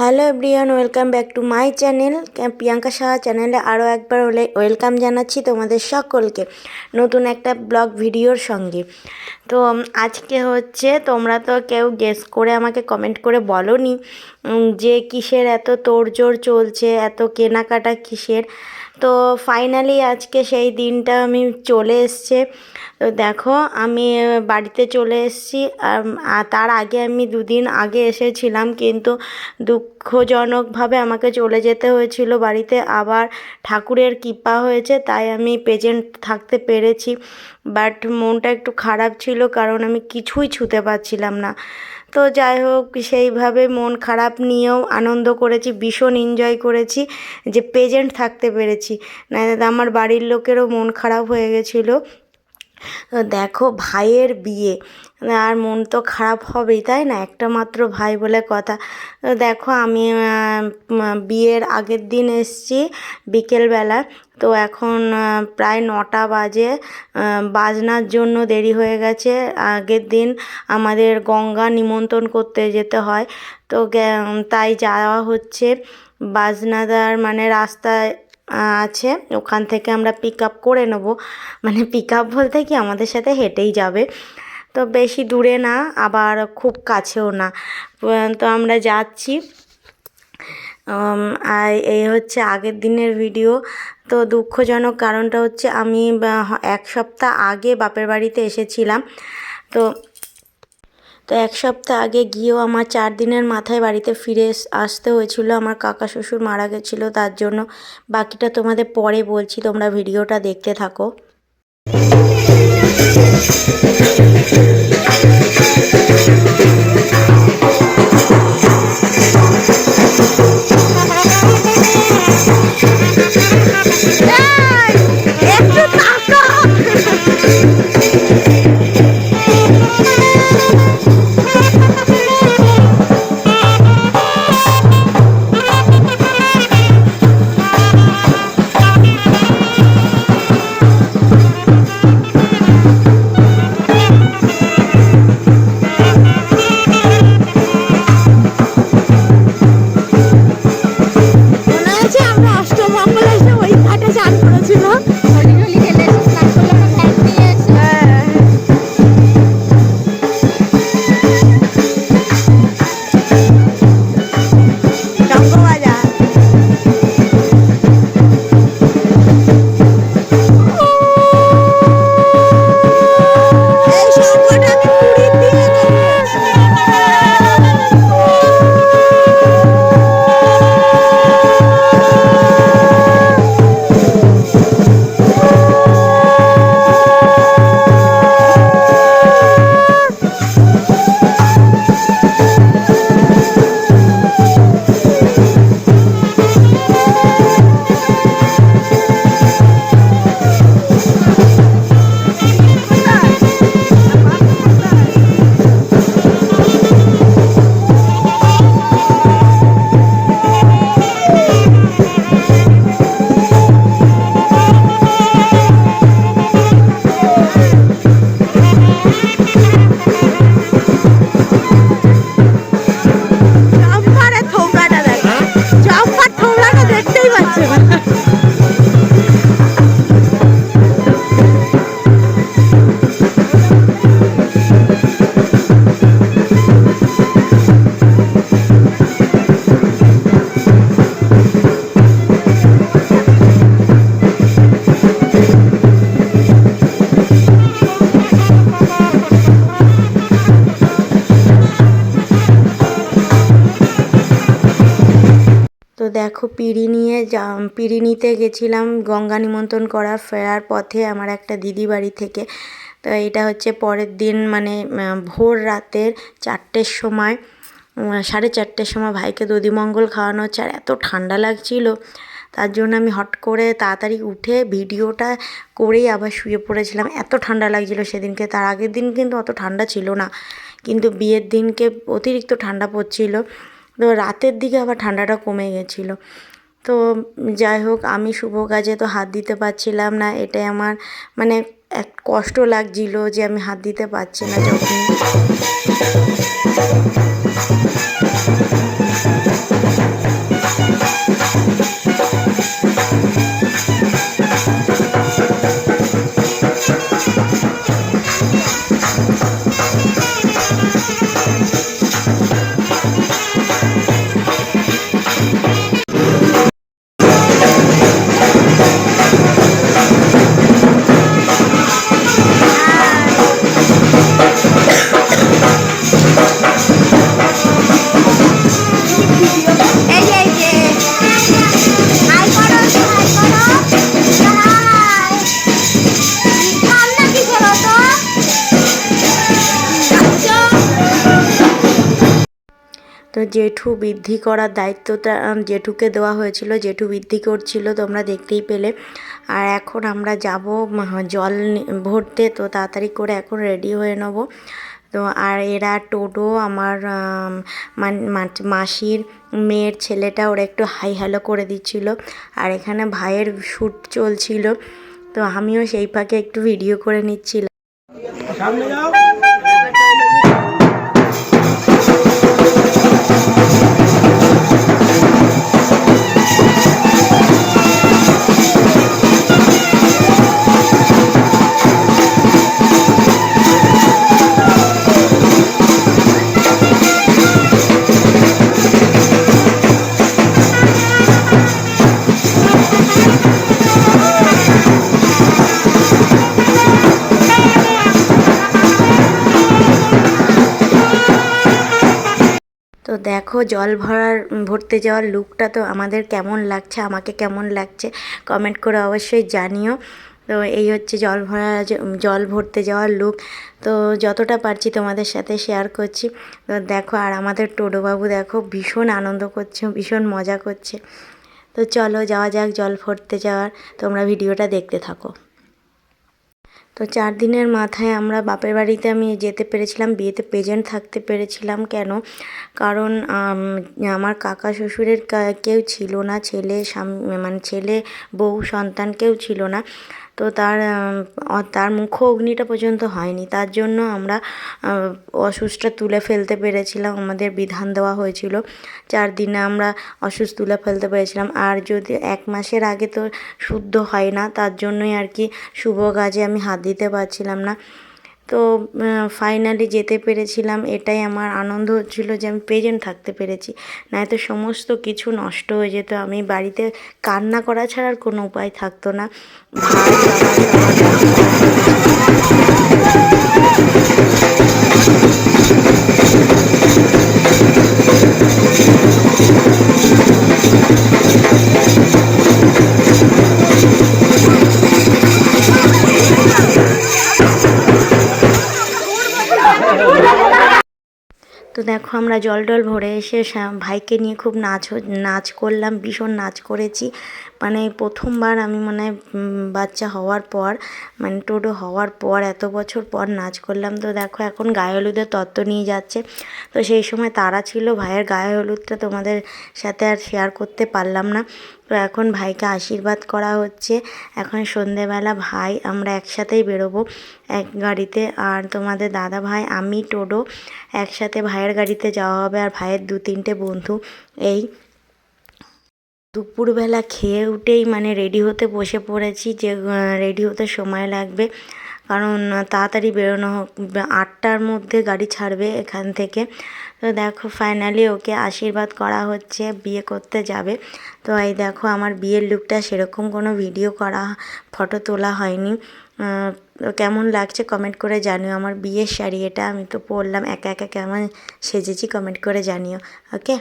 Hello everyone welcome back to my channel Priyanka Saha চ্যানেলে আরও একবার ওয়েলকাম জানাচ্ছি তোমাদের সকলকে নতুন একটা ব্লগ ভিডিওর সঙ্গে। তো আজকে হচ্ছে তোমরা তো কেউ গেস করে আমাকে কমেন্ট করে বলনি যে কিসের এত তোড়জোড় চলছে, এত কেনাকাটা কিসের। তো ফাইনালি আজকে সেই দিনটা আমি চলে এসছে। তো দেখো, আমি বাড়িতে চলে এসেছি। আর তার আগে আমি দুদিন আগে এসেছিলাম, কিন্তু দুঃখজনকভাবে আমাকে চলে যেতে হয়েছিল বাড়িতে। আবার ঠাকুরের কৃপা হয়েছে, তাই আমি প্রেজেন্ট থাকতে পেরেছি। বাট মনটা একটু খারাপ ছিল, কারণ আমি কিছুই ছুতে পারছিলাম না। তো যাই হোক, সেইভাবে মন খারাপ নিয়েও আনন্দ করেছি, ভীষণ এনজয় করেছি, যে প্রেজেন্ট থাকতে পেরেছি। না আমার বাড়ির লোকেরও মন খারাপ হয়ে গেছিল। দেখো ভাইয়ের বিয়ে। আর মন তো খারাপ হবেই, তাই না? একটা মাত্র ভাই বলে কথা। দেখো আমি বিয়ের আগের দিন এসছি বিকেলবেলা। তো এখন প্রায় নটা বাজে। বাজনার জন্য দেরি হয়ে গেছে। আগের দিন আমাদের গঙ্গা নিমন্ত্রণ করতে যেতে হয়। তো তাই যাওয়া হচ্ছে। বাজনাদার মানে রাস্তায় আছে, ওখান থেকে আমরা পিক আপ করে নেব। মানে পিক আপ বলতে কি, আমাদের সাথে হেঁটেই যাবে। তো বেশি দূরে না, আবার খুব কাছেও না। তো আমরা যাচ্ছি। আর এই হচ্ছে আগের দিনের ভিডিও তো দুঃখজনক কারণটা হচ্ছে আমি এক সপ্তাহ আগে বাপের বাড়িতে এসেছিলাম। তো তো এক সপ্তাহ আগে গিয়েও আমার চার দিনের মাথায় বাড়িতে ফিরে আসতে হয়েছিল। আমার কাকা শ্বশুর মারা গেছিল, তার জন্য বাকিটা তোমাদের পরে বলছি, তোমরা ভিডিওটা দেখতে থাকো। দেখো, পিড়ি নিয়ে যা, পিড়ি নিতে গেছিলাম গঙ্গা নিমন্ত্রণ করা ফেরার পথে আমার একটা দিদি বাড়ি থেকে। তো এটা হচ্ছে পরের দিন মানে ভোর রাতের চারটের সময় সাড়ে চারটের সময় ভাইকে দধিমঙ্গল খাওয়ানো হচ্ছে। আর এত ঠান্ডা লাগছিল, তার জন্য আমি হট করে তাড়াতাড়ি উঠে ভিডিওটা করেই আবার শুয়ে পড়েছিলাম। এত ঠান্ডা লাগছিল সেদিনকে, তার আগের দিন কিন্তু অত ঠান্ডা ছিল না। কিন্তু বিয়ের দিনকে অতিরিক্ত ঠান্ডা পড়ছিল। তো রাতের দিকে আবার ঠান্ডাটা কমে গেছিল। তো যাই হোক, আমি শুভ কাজে তো হাত দিতে পারছিলাম না, এটাই আমার মানে এক কষ্ট লাগছিল যে আমি হাত দিতে পারছি না যখন। জেঠু বৃদ্ধি করার দায়িত্বটা জেঠুকে দেওয়া হয়েছিল, জেঠু বৃদ্ধি করছিল, তোমরা দেখতেই পেলে। আর এখন আমরা যাব জল ভরতে, তো তাড়াতাড়ি করে এখন রেডি হয়ে নেব। তো আর এরা টোটো, আমার মাসির মেয়ের ছেলেটা ওরা একটু হাই হ্যালো করে দিচ্ছিল। আর এখানে ভাইয়ের শ্যুট চলছিল। তো আমিও সেই ফাঁকে একটু ভিডিও করে নিচ্ছিলাম। দেখো জল ভরার ভরতে যাওয়ার লুকটা তো আমাদের কেমন লাগছে, আমাকে কেমন লাগছে কমেন্ট করে অবশ্যই জানিও। তো এই হচ্ছে জল ভরা জল ভরতে যাওয়ার লুক। তো যতটা পারছি তোমাদের সাথে শেয়ার করছি। তো দেখো, আর আমাদের টোটোবাবু দেখো ভীষণ আনন্দ করছে, ভীষণ মজা করছে। তো চলো যাওয়া যাক জল ভরতে যাওয়ার, তোমরা ভিডিওটা দেখতে থাকো। তো চার দিনের মাথায় আমরা বাপের বাড়িতে আমি যেতে পেরেছিলাম, বিয়েতে প্রেজেন্ট থাকতে পেরেছিলাম কেন? কারণ আমার কাকা শ্বশুরের কেউ ছিল না, ছেলে মানে ছেলে বউ সন্তান কেউ ছিল না। তো তার তার মুখ অগ্নিটা পর্যন্ত হয়নি। তার জন্য আমরা অসুস্থটা তুলে ফেলতে পেরেছিলাম। আমাদের বিধান দেওয়া হয়েছিল। চার দিনে আমরা অসুচ তুলে ফেলতে পেরেছিলাম। আর যদি এক মাসের আগে তো শুদ্ধ হয় না, তার জন্যই আর কি শুভ কাজে আমি হাত দিতে পারছিলাম না। তো ফাইনালি যেতে পেরেছিলাম। এটাই আমার আনন্দ হচ্ছিল যে আমি প্রেজেন্ট থাকতে পেরেছি। নয়তো সমস্ত কিছু নষ্ট হয়ে যেত। আমি বাড়িতে কান্না করা ছাড়ার কোনো উপায় থাকতো না। ভাই, বাবা দেখো আমরা জল টল ভরে এসে ভাইকে নিয়ে খুব নাচ নাচ করলাম, ভীষণ নাচ করেছি। মানে প্রথমবার আমি মানে বাচ্চা হওয়ার পর মানে টোটো হওয়ার পর, এত বছর পর নাচ করলাম। তো দেখো এখন গায়ে হলুদের তত্ত্ব নিয়ে যাচ্ছে। তো সেই সময় তারা ছিল, ভাইয়ের গায়ে হলুদটা তোমাদের সাথে আর শেয়ার করতে পারলাম না। তো এখন ভাইকে আশীর্বাদ করা হচ্ছে। এখন সন্ধেবেলা ভাই, আমরা একসাথেই বেরোবো এক গাড়িতে। আর তোমাদের দাদা ভাই, আমি টোডো একসাথে ভাইয়ের গাড়িতে যাওয়া হবে। আর ভাইয়ের দু তিনটে বন্ধু, এই দুপুরবেলা খেয়ে উঠেই মানে রেডি হতে বসে পড়েছি যে রেডি হতে সময় লাগবে। কারণ তাড়াতাড়ি বেরোনো হোক, আটটার মধ্যে গাড়ি ছাড়বে এখান থেকে। তো দেখো ফাইনালি ওকে আশীর্বাদ করা হচ্ছে, বিয়ে করতে যাবে। তো এই দেখো আমার বিয়ের লুকটা সেরকম কোনো ভিডিও করা ফটো তোলা হয়নি। কেমন লাগছে কমেন্ট করে জানিও। আমার বিয়ের শাড়ি এটা আমি তো পরলাম, একা একা কেমন সেজেছি কমেন্ট করে জানিও। ওকে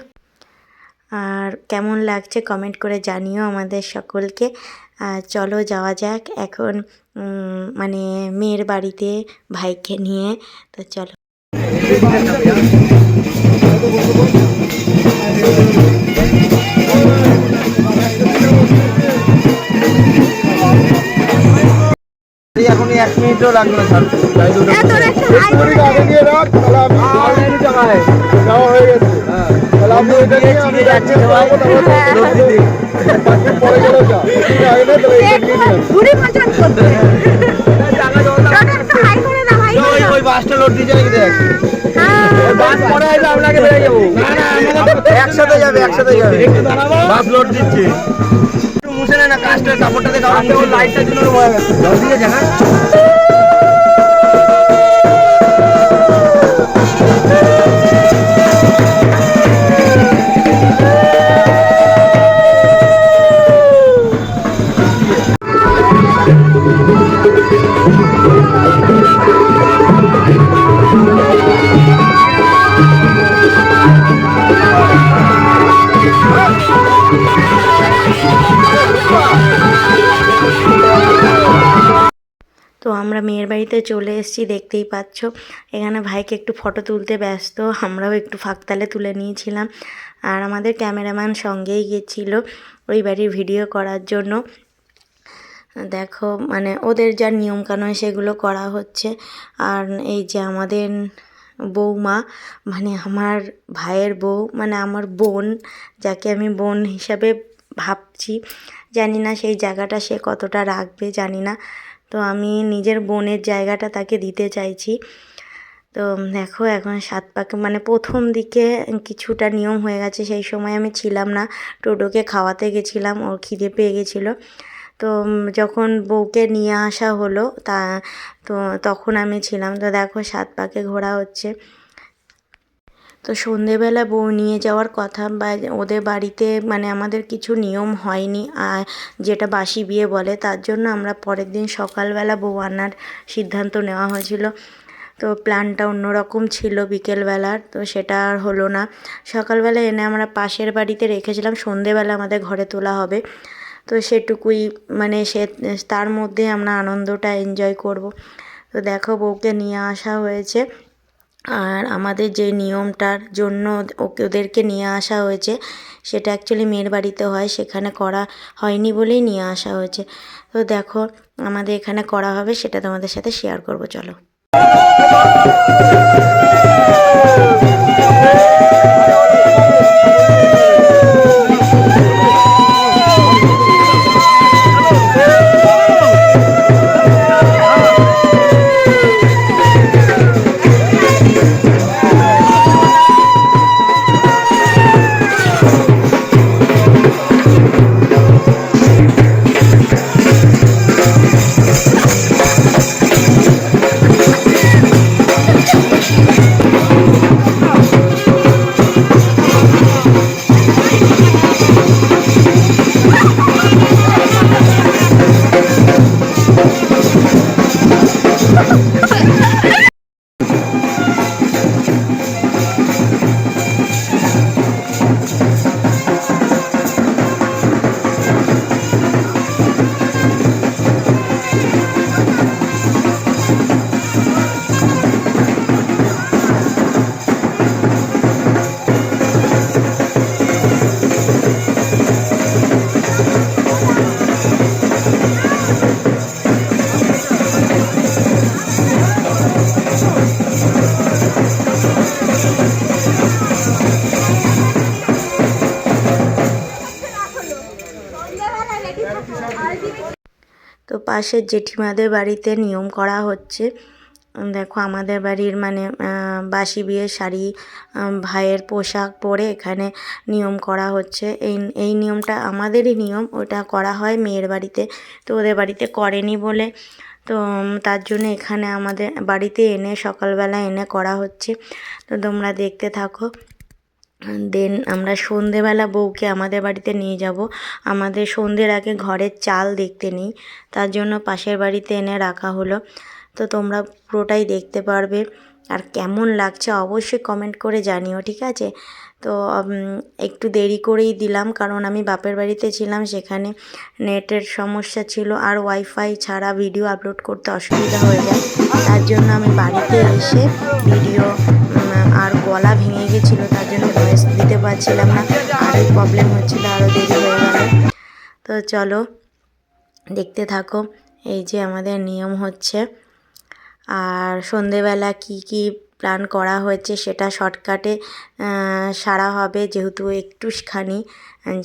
আর কেমন লাগছে কমেন্ট করে জানিও আমাদের সকলকে। আর চলো যাওয়া যাক এখন মানে মেয়ের বাড়িতে ভাইকে নিয়ে। তো চলো। এখন এক মিনিটও লাগবে স্যার। ওই বাসটা লোড দিয়ে যাবে দেখ। হ্যাঁ, বাস পরে আসবে আপনাকে বেরিয়ে যাব। না না একসাথে যাবে একসাথে যাবে। বাস লোড দিচ্ছি। মুছে নে কাজটা কাপড় মুছে লাইটটার জন্য মরে গেছে। দিয়ে যা তো আমরা মেয়ের বাড়িতে চলে এসেছি, দেখতেই পাচ্ছ। এখানে ভাইকে একটু ফটো তুলতে ব্যস্ত, আমরাও একটু ফাঁকতালে তুলে নিয়েছিলাম। আর আমাদের ক্যামেরাম্যান সঙ্গেই গেছিল ওই বাড়ির ভিডিও করার জন্য। দেখো মানে ওদের যা নিয়মকানুন সেগুলো করা হচ্ছে। আর এই যে আমাদের বৌমা মানে আমার ভাইয়ের বউ মানে আমার বোন, যাকে আমি বোন হিসাবে ভাবছি, জানি না সেই জায়গাটা সে কতটা রাখবে, জানি না। তো আমি নিজের বোনের জায়গাটা তাকে দিতে চাইছি। তো দেখো এখন সাত পাক মানে প্রথম দিকে কিছুটা নিয়ম হয়ে গেছে, সেই সময় আমি ছিলাম না। টোটোকে খাওয়াতে গেছিলাম, ওর খিদে পেয়ে গেছিল। তো যখন বউকে নিয়ে আসা হলো তা তো তখন আমি ছিলাম। তো দেখো সাত পাকে ঘোরা হচ্ছে। তো সন্ধেবেলা বউ নিয়ে যাওয়ার কথা, বা ওদের বাড়িতে মানে আমাদের কিছু নিয়ম হয়নি, আর যেটা বাসি বিয়ে বলে, তার জন্য আমরা পরের দিন সকালবেলা বউ আনার সিদ্ধান্ত নেওয়া হয়েছিল। তো প্ল্যানটা অন্যরকম ছিল বিকেলবেলার, তো সেটা আর হলো না। সকালবেলা এনে আমরা পাশের বাড়িতে রেখেছিলাম, সন্ধেবেলা আমাদের ঘরে তোলা হবে। তো সেটুকুই মানে সে, তার মধ্যে আমরা আনন্দটা এনজয় করব। তো দেখো বউকে নিয়ে আসা হয়েছে। আর আমাদের যে নিয়মটার জন্য ওকে ওদেরকে নিয়ে আসা হয়েছে, সেটা অ্যাকচুয়ালি মেয়ের বাড়িতে হয়, সেখানে করা হয়নি বলেই নিয়ে আসা হয়েছে। তো দেখো, আমাদের এখানে করা হবে, সেটা তোমাদের সাথে শেয়ার করব, চলো। পাশের জেঠিমাদের বাড়িতে নিয়ম করা হচ্ছে। দেখো, আমাদের বাড়ির মানে বাসি বিয়ের শাড়ি ভাইয়ের পোশাক পরে এখানে নিয়ম করা হচ্ছে। এই এই নিয়মটা আমাদেরই নিয়ম, ওটা করা হয় মেয়ের বাড়িতে, তো ওদের বাড়িতে করেনি বলে। তো তার জন্য এখানে আমাদের বাড়িতে এনে সকালবেলা এনে করা হচ্ছে। তো তোমরা দেখতে থাকো। দেন আমরা সন্ধেবেলা বউকে আমাদের বাড়িতে নিয়ে যাব। আমাদের সন্ধ্যের আগে ঘরের চাল দেখতে নেই, তার জন্য পাশের বাড়িতে এনে রাখা হলো। তো তোমরা পুরোটাই দেখতে পারবে। আর কেমন লাগছে অবশ্যই কমেন্ট করে জানিও, ঠিক আছে? তো একটু দেরি করেই দিলাম, কারণ আমি বাপের বাড়িতে ছিলাম, সেখানে নেটের সমস্যা ছিল, আর ওয়াইফাই ছাড়া ভিডিও আপলোড করতে অসুবিধা হয়ে যায়। তার জন্য আমি বাড়িতে এসে ভিডিও গলা ভেঙে গেছিল, তার জন্য ভয়েস দিতে পারছিলাম না। আরও প্রবলেম হচ্ছিল আরও দেরি হয়ে গেল। তো চলো, দেখতে থাকো, এই যে আমাদের নিয়ম হচ্ছে। আর সন্ধেবেলা কি কি প্ল্যান করা হয়েছে সেটা শর্টকাটে সারা হবে, যেহেতু একটুখানি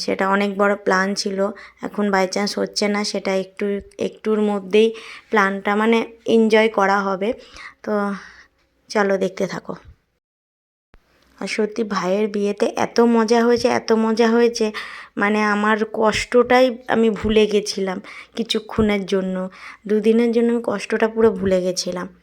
সেটা অনেক বড় প্ল্যান ছিল। এখন বাই চান্স হচ্ছে না, সেটা একটু, একটুর মধ্যেই প্ল্যানটা মানে এনজয় করা হবে। তো চলো, দেখতে থাকো। আর সত্যি ভাইয়ের বিয়েতে এত মজা হয়েছে, এত মজা হয়েছে মানে আমার কষ্টটাই আমি ভুলে গেছিলাম কিছুক্ষণের জন্য, দুদিনের জন্য আমি কষ্টটা পুরো ভুলে গেছিলাম।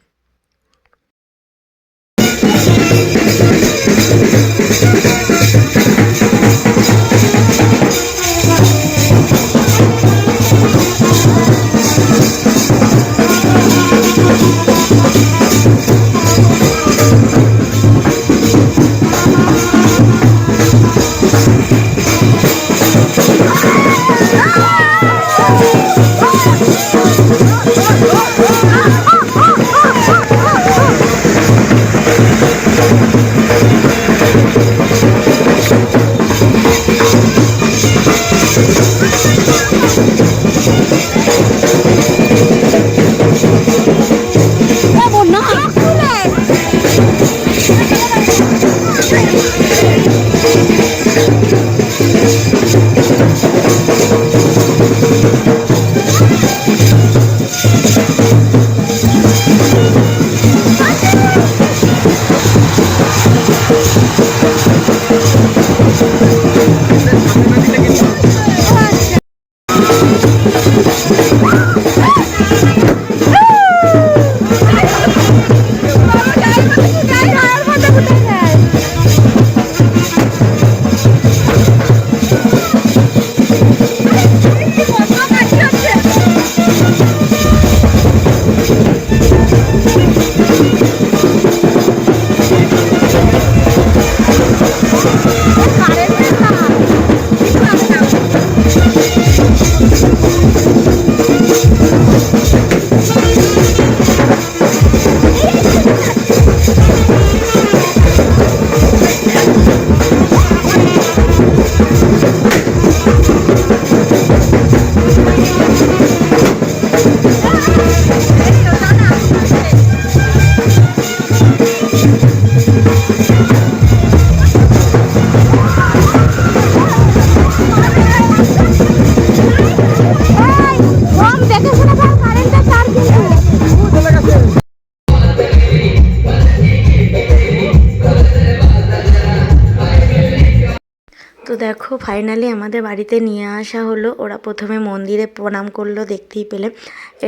ফাইনালি আমাদের বাড়িতে নিয়ে আসা হলো। ওরা প্রথমে মন্দিরে প্রণাম করল, দেখতেই পেলে।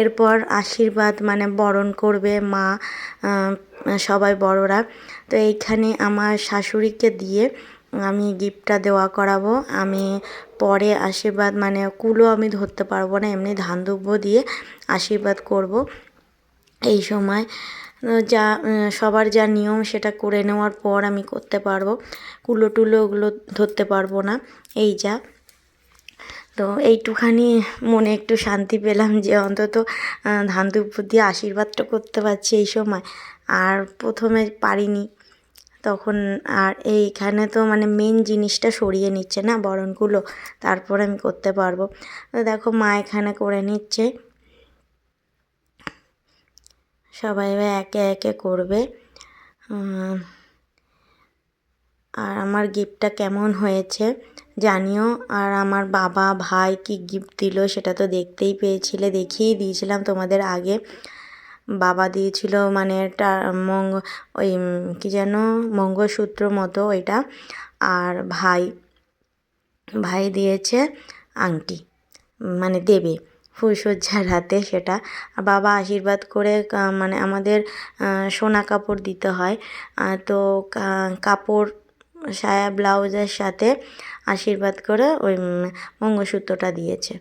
এরপর আশীর্বাদ মানে বরণ করবে মা সবাই বড়রা। তো এইখানে আমার শাশুড়িকে দিয়ে আমি গিফটটা দেওয়া করাবো। আমি পরে আশীর্বাদ মানে কুলো আমি ধরতে পারব না, এমনি ধান দিয়ে আশীর্বাদ করব। এই সময় যা সবার যা নিয়ম সেটা করে নেওয়ার পর আমি করতে পারব। কুলো টুলো ওগুলো ধরতে পারব না। এই যা। তো এইটুখানি মনে একটু শান্তি পেলাম যে অন্তত ধান দুব্য দিয়ে আশীর্বাদটা করতে পারছি এই সময়। আর প্রথমে পারিনি। তখন আর এইখানে তো মানে মেন জিনিসটা সরিয়ে নিচ্ছে না বরণগুলো। তারপর আমি করতে পারব। দেখো মা এখানে করে নিচ্ছে। সবাই একে একে করবে। আর আমার গিফটটা কেমন হয়েছে জানিও? আর আমার বাবা, ভাই কি গিফট দিল সেটা তো দেখতেই পেয়েছিলে দেখিয়েই দিয়েছিলাম তোমাদের আগে। বাবা দিয়েছিল মানে মঙ্গ, ওই কি যেন মঙ্গলসূত্র মতো ওইটা। আর ভাই ভাই দিয়েছে আংটি মানে দেবে। ফুলসজ্জার হাতে সেটা। বাবা আশীর্বাদ করে মানে আমাদের সোনা কাপড় দিতে হয়। তো কাপড়, সায়া, ব্লাউজের সাথে আশীর্বাদ করে ওই মঙ্গসূত্রটা মঙ্গলসূত্রটা দিয়েছে।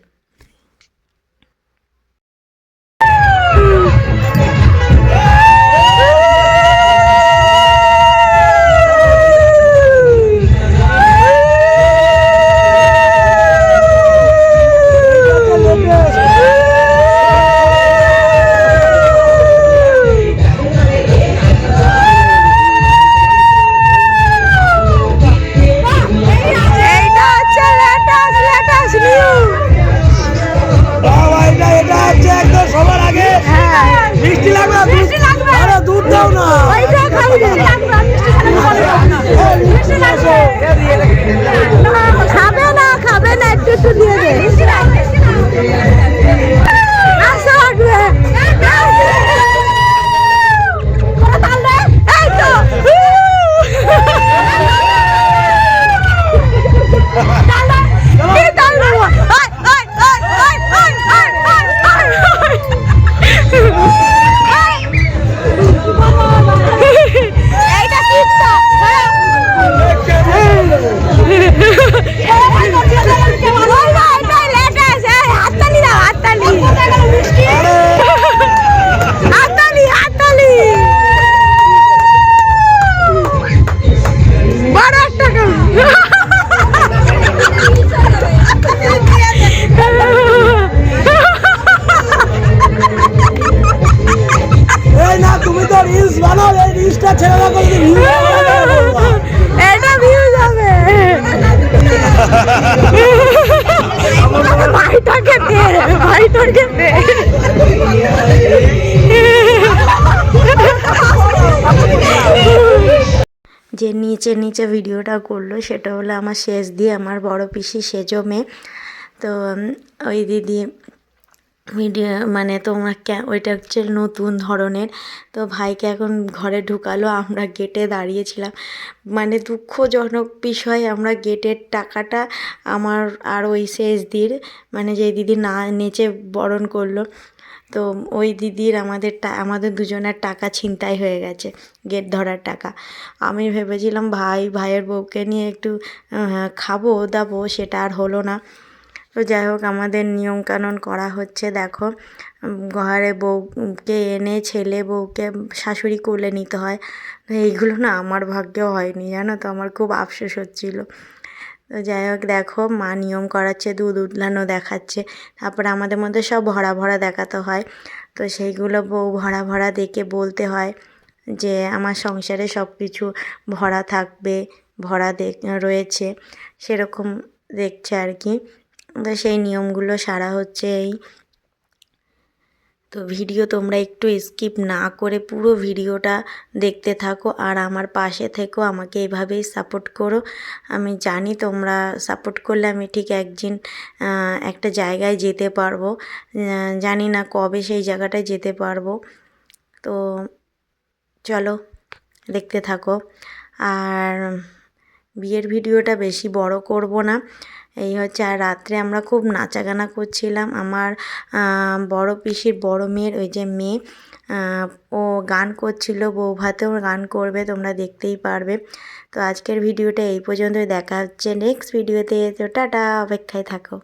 রিলস বানাও, এই রিলসটা করে এটা ভিউ যাবে। আমাকে যে নিচে নিচে ভিডিওটা করল, সেটা হলো আমার শেষ দিয়ে আমার বড় পিসি সেজো মেয়ে। তো ওই দিদি ভিডিও মানে তোমার ওইটা হচ্ছে নতুন ধরনের। তো ভাইকে এখন ঘরে ঢুকালো, আমরা গেটে দাঁড়িয়েছিলাম। মানে দুঃখজনক বিষয়, আমরা গেটের টাকাটা আমার আর ওই শেষ দির মানে যে দিদি না, নেচে বরণ করল, তো ওই দিদির আমাদের আমাদের দুজনের টাকা ছিনতাই হয়ে গেছে গেট ধরার টাকা। আমি ভেবেছিলাম, ভাই, ভাইয়ের বউকে নিয়ে একটু খাব, দাবো, সেটা আর হলো না। তো যাই হোক, আমাদের নিয়মকানুন করা হচ্ছে। দেখো, ঘরে বউকে এনে ছেলে বউকে শাশুড়ি কোলে নিতে হয়। এইগুলো না আমার ভাগ্যেও হয়নি, জানো তো? আমার খুব আফসোস হচ্ছিল। তো যাই হোক, দেখো, মা নিয়ম করাচ্ছে, দুধ উতলানো দেখাচ্ছে। তারপরে আমাদের মধ্যে সব ভরা ভরা দেখাতে হয়। তো সেইগুলো বউ ভরা ভরা দেখে বলতে হয় যে, আমার সংসারে সব কিছু ভরা থাকবে, ভরা দেখ, রয়েছে। সেরকম দেখছে আর কি। তো সেই নিয়মগুলো সারা হচ্ছে এই। তো ভিডিও তোমরা একটু স্কিপ না করে পুরো ভিডিওটা দেখতে থাকো আর আমার পাশে থেকো, আমাকে এভাবেই সাপোর্ট করো। আমি জানি তোমরা সাপোর্ট করলে আমি ঠিক একদিন একটা জায়গায় যেতে পারব। জানি না কবে সেই জায়গাটায় যেতে পারব। তো চলো, দেখতে থাকো। আর বিয়ের ভিডিওটা বেশি বড় করব না। এই হচ্ছে, আর রাত্রে আমরা খুব নাচাগানা করছিলাম। আমার বড় পিসির বড় মেয়ের ওই যে মেয়ে ও গান করছিল, বউ ভাতেও গান করবে, তোমরা দেখতেই পারবে। তো আজকের ভিডিওটা এই পর্যন্তই, দেখা হচ্ছে নেক্সট ভিডিওতে তো টাটা, অপেক্ষায় থাকো।